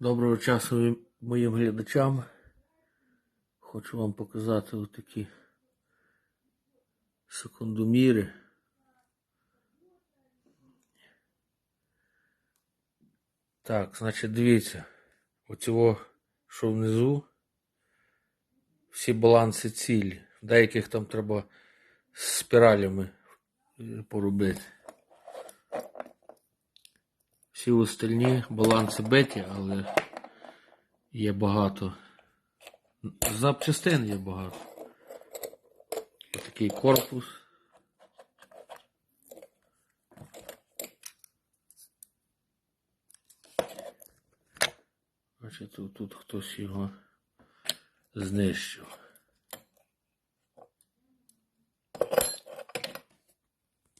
Доброго часу моїм глядачам. Хочу вам показати отакі секундоміри. Так, значить, дивіться, оцього, що внизу, всі баланси цілі. Деяких там треба спіралями е, поробити. Всі остальні баланси беті, але є багато. Запчастин є багато. Такий корпус. Значить, тут, тут хтось його знищив.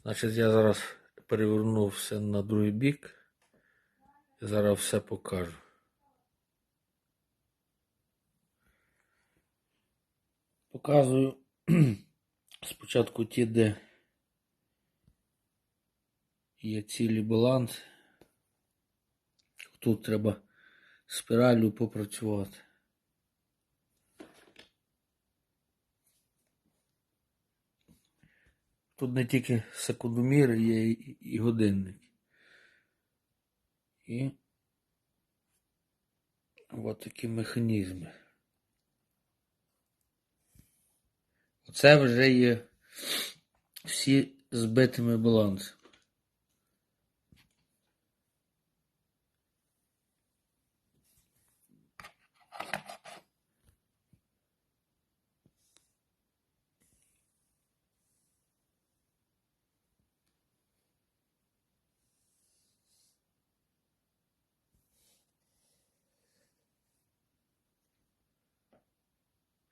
Значить, я зараз перевернув все на другий бік. Зараз все покажу. Показую спочатку ті, де є цілі баланси. Тут треба спіраллю попрацювати. Тут не тільки секундомір, є і годинник. І от такі механізми. Оце вже є всі збитими балансами.